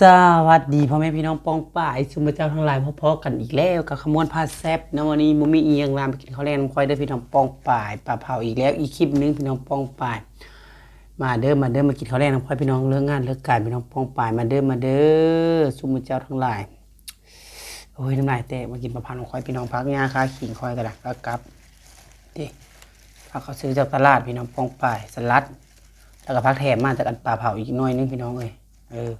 สวัสดีพ่อแม่พี่น้องปองป่ายชุมเจ้าทั้งหลายพ่อๆกันอีกแล้วกับขมวนพาแซบนะวันนี้มุมีเอียงรามไปกินข้าวแรงน้ำควายเด้อพี่น้องปองป่ายปลาเผาอีกแล้วอีกคลิปหนึงพี่น้องปองป่าย มาเด้อมาเด้อมากินข้าวแรงน้ำควายพี่น้องเรื่องงานเรื่องการพี่น้องปองป่ายมาเด้อมาเด้อชุมเจ้าทั้งหลายโอ้ยน้ำลายแตกมากินปลาเผาน้ำควายพี่น้องพักงาคาขิงควายกันละแล้วกลับดิพักเขาซื้อจากตลาดพี่น้องปองป่ายสลัด แล้วก็พักแถมมาจากอันปลาเผาอีกหน้อยนึงพี่น้องเอ้ยเออ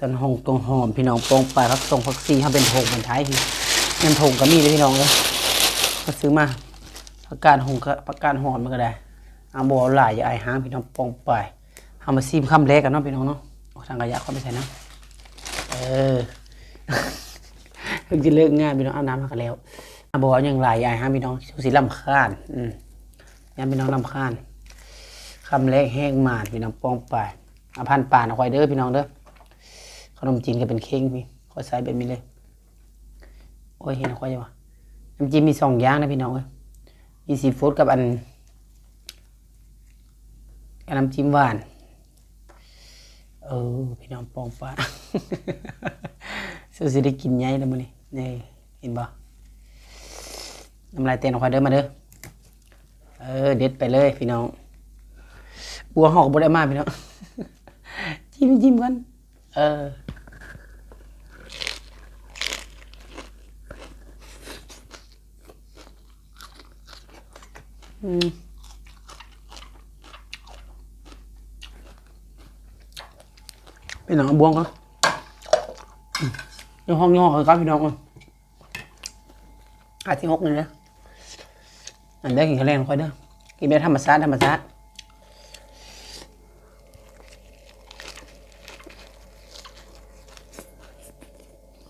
ต้นหงตรงหอมพี่น้องโปรงไปพักทรงพักซีเขาเป็นถงเป็นท้ายพี่เงินถงก็มีเลยพี่น้องเลยก็ซื้อมาผักกาดหงก็ผักกาดหอมมันก็ได้เอาบัวหลายอย่าไอห้างพี่น้องโปรงไปเอามาซีมคำแรกกันเนาะพี่น้องเนาะทางกระยะเขาไปใส่น้ำเออเพิ่งจะเลิกงานพี่น้องอาบน้ำมากันแล้วเอาบัวยังหลายอย่าไอายห้างพี่น้องสีลำคาญอืมยันพี่น้องลำคาญคำแรกแห้งหมาดพี่น้องโปรงไปเอาพันป่านเอาไว้เด้อพี่น้องเด้อ นมจีนก็เป็นเค้งพี่ขอใส่แบบนี้เลย โอ้ยเห็นค่อยจะวะน้ำจิ้มมีสองอย่างนะพี่น้องเอ้ยมีซีฟู้ดกับอันกับน้ำจิ้มหวาน เออ พี่น้องปองปลาสู้สิได้กินไงแล้วมื้อนี้นี่เห็นบ่น้ำลายเต้นออกมาเด้อมาเด้อ เออ เด็ดไปเลยพี่น้อง บัวหอกบ่ได้มาพี่น้อง จิ้มจิ้มกัน เออ อืมเป็นหนังบวงครับยังห้องย่อครับพี่น้องอะอาที่หกนี่นะอันได้กินข้าวแรงค่อยเด้อกินแบบธรรมชาติธรรมชาติ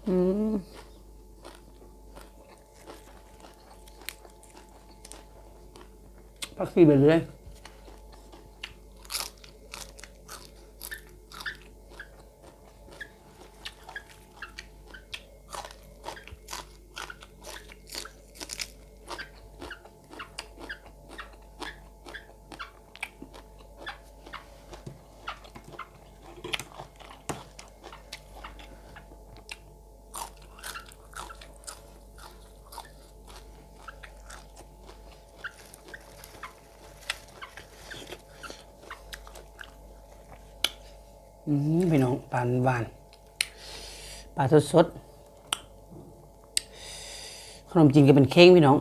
อืม พัก อืมพี่น้องปลาหวานปลาสดสดๆขนมจีนก็เป็นเค้งพี่น้อง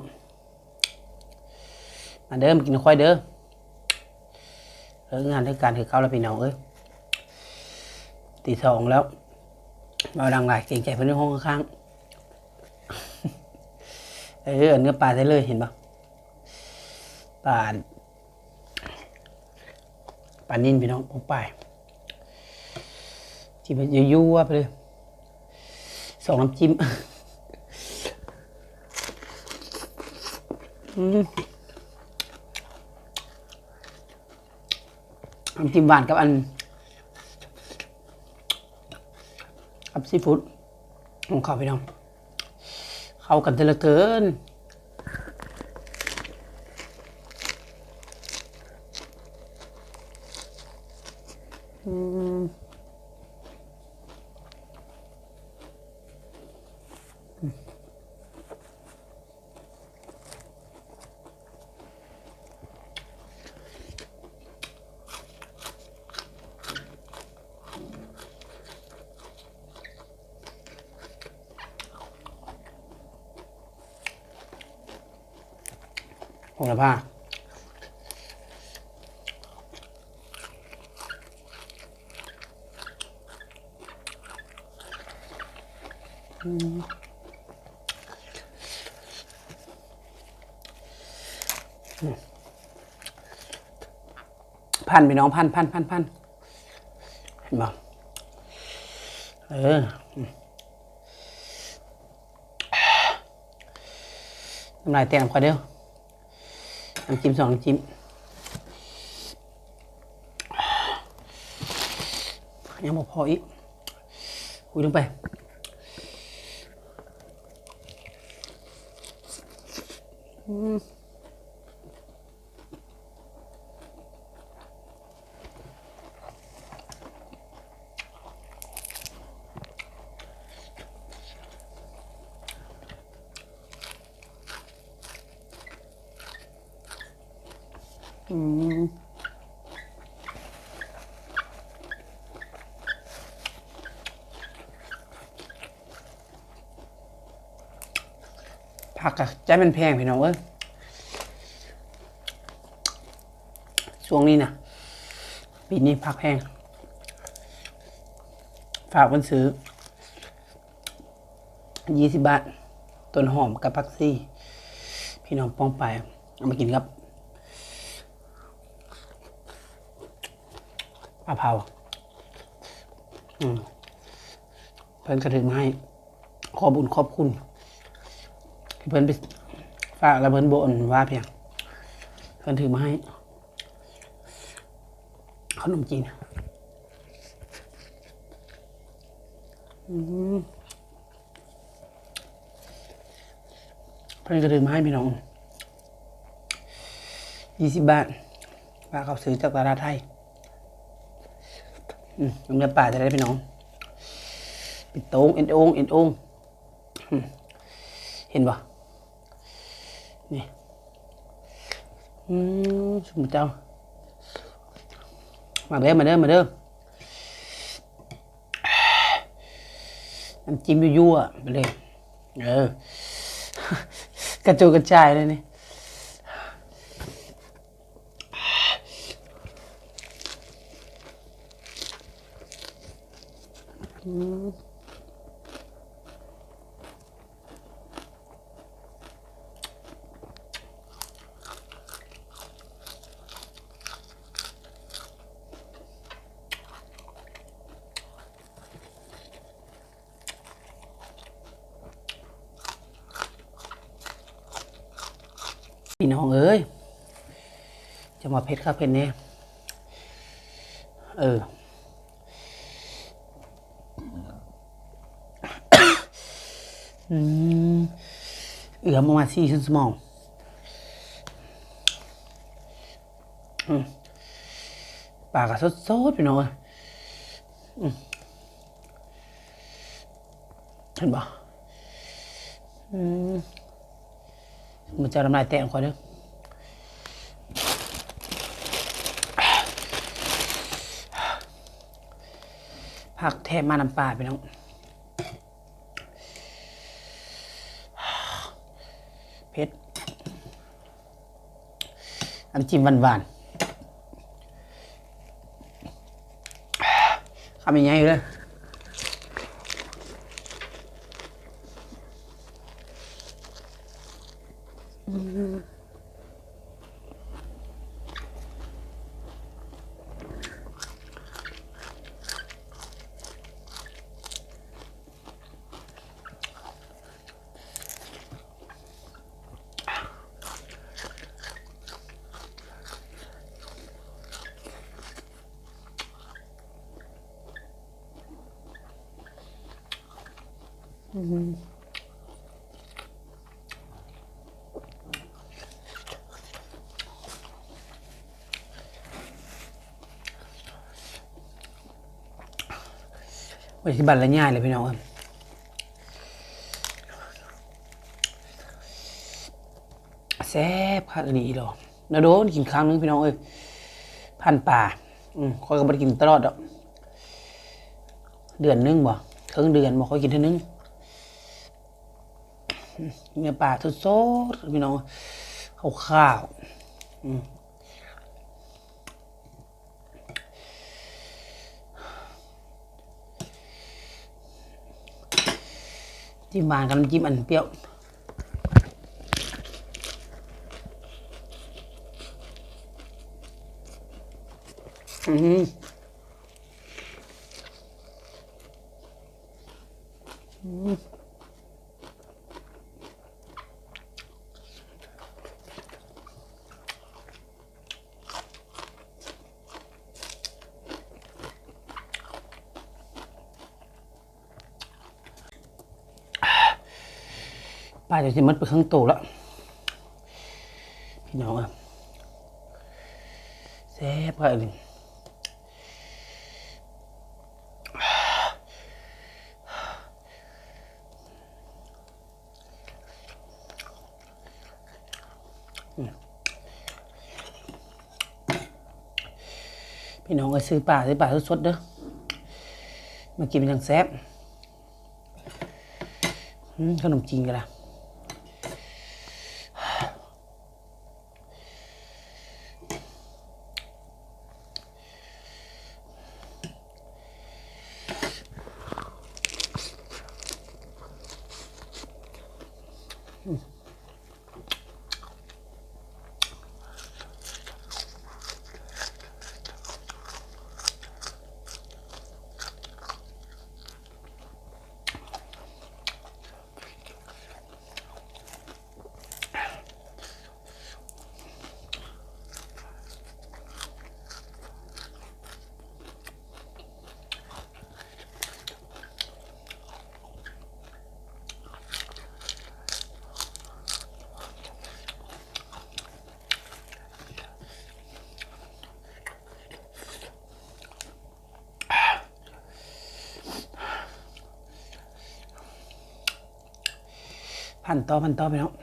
มาเด้อมากินค่อยเด้อเลิกงานเลิกการถือเข้าแล้วพี่น้องเอ้ยตีสองแล้วมาดังหลายเก่งใจเพื่อนในห้องข้างๆเออเนื้อปลาใส่เลยเห็นปะปลาปลานิ่นพี่น้องผมไป จิ้มยั่วไปเลยสองน้ำจิ้มน้ำจิ้มหวานกับอันกับซีฟู้ดของเขาพี่น้อง เข้ากันเตละเกิน โหระพาพันพี่น้องพันพันพันพันเห็นบ่เออน้ำลายเต้นคอยเดียว น้ำจิ้มสองน้ำจิ้มยังบอกพออีกคุยลงไปอืม อืม ผักอะใจมันแพงพี่น้องเอ้ยช่วงนี้นะปีนี้ผักแพงฝากมันซื้อยี่สิบบาทต้นหอมกับผักซี่ พี่น้องป้องไปเอามากินครับปลาเผาอืมเพิ่นกระถึงให้ขอบุญขอบคุณ เพิ่นไปฝากแล้วเพิ่นบ่นว่าเพียงเพิ่นถือมาให้ขนมจีนเพิ่นก็ถือมาให้พี่น้องยี่สิบบาทว่าเขาซื้อจากตลาดไทยอืมน้ำเนื้อป่าจะได้พี่น้องปิดโต้งเอ็นโองเอ็นโองเห็นปะ อืมสมมุติเจ้า มาเด้อมาเด้อมาเด้อน้ำจิ้มยั่วๆไปเลย เออ กระจุยกระจายเลยนี่ พี่น้องเอ้ยจะมาเพชรครับเพชรเนี่ยเอออืมเหลือประมาณสี่ชั่วโมอืมปากก็สดๆพี่น้องเอ้ยมเห็นปะอืม มันจะน้ำลายแตกก่อเด้อผักแทบมาน้ำปลาไปน้องเผ็ดน้ำจิ้มหวานๆคำยังไงอยู่เลย ไว้ที่บ้านละง่ายเลยพี่น้องเอ้ยแซ่บคักอันนี้หรอแล้วโดนกินครั้งนึงพี่น้องเอ้ยพันป่า อืมคอยก็บ่ได้กินตลอดดอก เดือนนึงบ่ครึ่งเดือนบ่ค่อยกินเท่านึง เนื้อปลาสดๆพี่น้องข้าวข้าวๆจิ้มหวานกับน้ำจิ้มอันเปรี้ยวอืม ป้าจะมัดไปข้างโตแล้วพี่น้องอะแซ่บค่ะเลยพี่น้องก็ซื้อปลาซื้อปลาสดๆเด้อมากินเป็นอย่างแซ่บขนมจีนกันละ พันต่อพันต่อไปเนาะ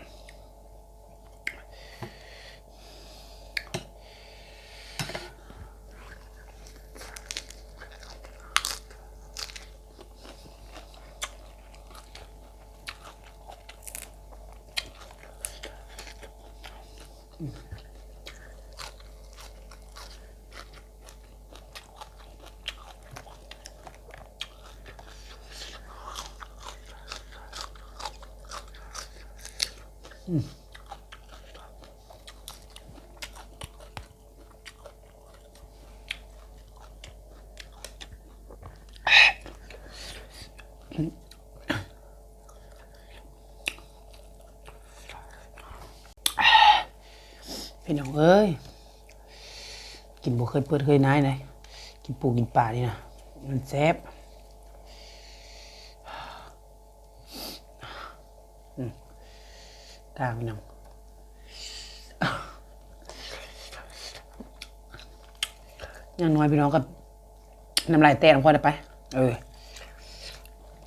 พี่น้องเอ้ย กินบ่เคยเปิดเคยน้ายเลยกินปูกินปลานี่นะมันแซ่บอืม กลาพี่น้องอย่างน้อยพี่น้องกับน้ำลายแตกพอได้ไป เออ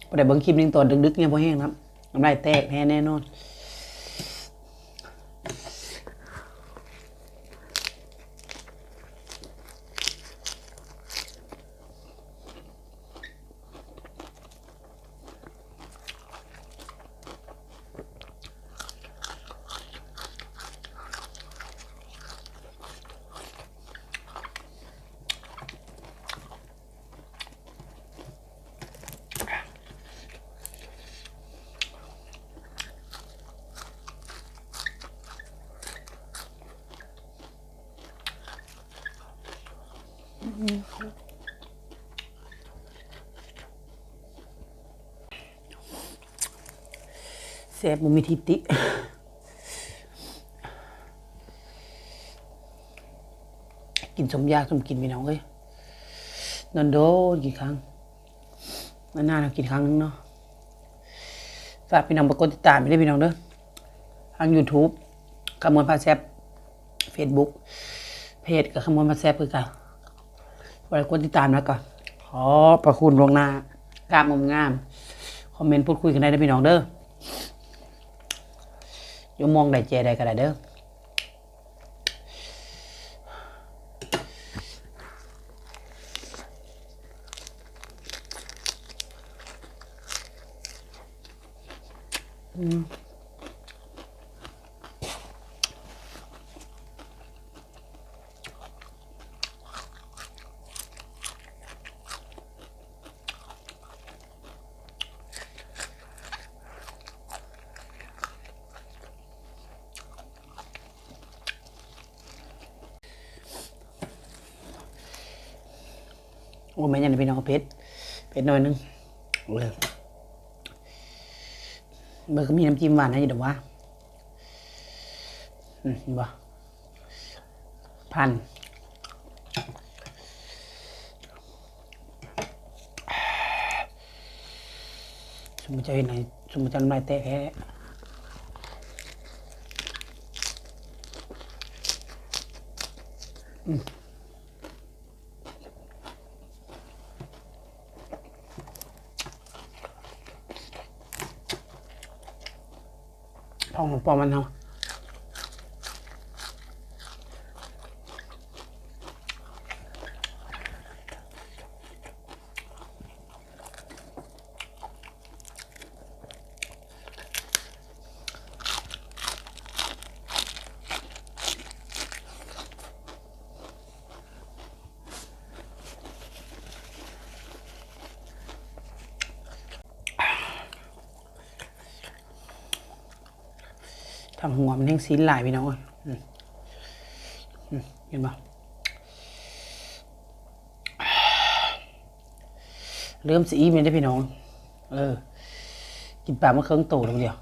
พอได้เบิ้งคลิปหนึงตอนดึกๆเนี่ยพอแห้งครับน้ำลายแตกแน่แน่นอน แซ่ บบ่มีทิติกินสมยาสมกินพี่น้องเอ้ยนอนโดนกี่ครั้งนานๆเรากินครั้งนึงเนาะฝากพี่น้องไปกดติดตามไปด้พี่น้องเด้อทาง YouTube ขมวลพาแซบ Facebook เพจกับขมวลพาแซบคือกันไปกดติดตามแล้วก่อนขอประคุณลวงหน้ากล้ามงงาม คอมเมนต์พูดคุยกันได้นะพี่น้องเด้อ ยมมองได้เจได้ก็ได้เด้ออืมโอ้แม่ยันพี่น้องเพชรเพชรหน่อยนึงเอาเลยเบอร์ก็มีน้ำจิ้มหวานให้อยู่เดี๋ยววะอืมนี่บ่พันสมมติจะเห็นไหนสมมติจะน้ำลายแตกแค่ทอง ของปลอมมันางหัวมันแห้งซีนหลายพี่น้องอืมอืมเห็นปะเริ่มสีมันได้พี่น้อง เออ กินปลาเมื่อเครื่องโตแล้วเดียว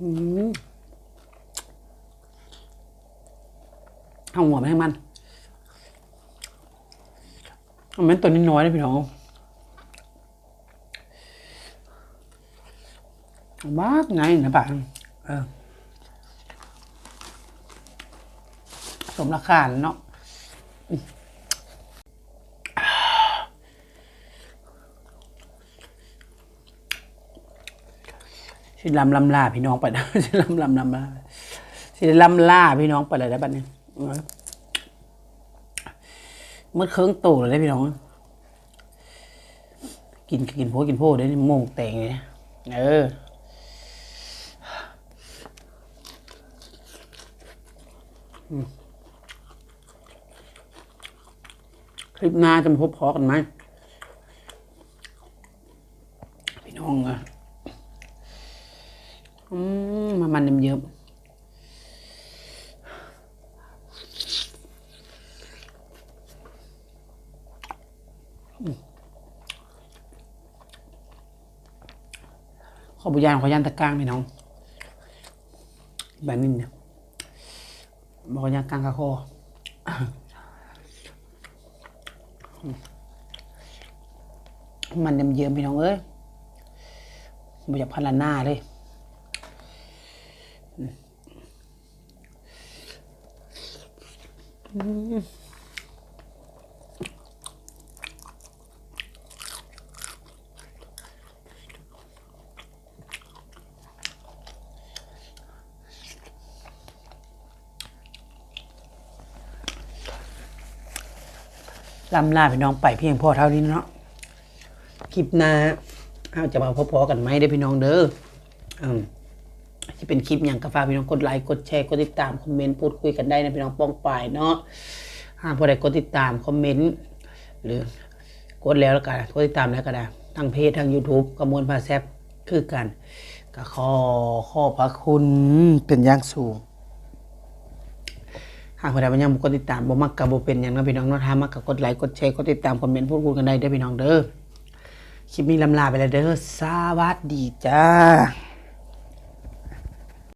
เอาหัวมันให้มันเอมันตัวนี้น้อยนะพี่น้องมากไงนะป่ะเออสมราคาเนาะ สิลำลำลาพี่น้องไปนะสิลำลำลำลาสิลำล่าพี่น้องไปเลยได้บัดนี้เมื่อเครื่องโตเลยได้พี่น้อง กินกินโพกินโพได้นี่โมงแต่งเลยนะเออคลิปหน้าจะมาพบพอกันไหม พี่น้องอะอืมมามันเยิ้มๆอืมขอบุญญาณขอยันตะกร้างพี่น้องแบบนี้เนี่ยบอกยันกลางกระโคมันเยิ้มๆพี่น้องเอ้ยบ่อยากพันละหน้าเลย ลำลาพี่น้องไปเพียงพอเท่านี้เนาะคลิปหน้าเราจะมาพอๆกันไหมเด้พี่น้องเด้ออืมที่เป็นคลิปอย่างกาฝาพี่น้องกดไลค์กดแชร์กดติดตามคอมเมนต์พูดคุยกันได้นะพี่น้องป้องปายเนาะหากผู้ใดกดติดตามคอมเมนต์หรือกดแล้วแล้วกันกดติดตามแล้วก็ได้ทางเพจทาง YouTube กระมวลพาแซบคือกัน ก็ขอขอบพระคุณเป็นอย่างสูง หากใครบ่ยังบุกดติดตามบ่มักกับบ่เป็นหยังนะพี่น้องเนาะถ้ามักก็กดไลค์กดแชร์กดติดตามคอมเมนต์พูดคุยกันได้เด้อพี่น้องเด้อคลิปนี้ลำลาไปแล้วเด้อสวัสดีจ้า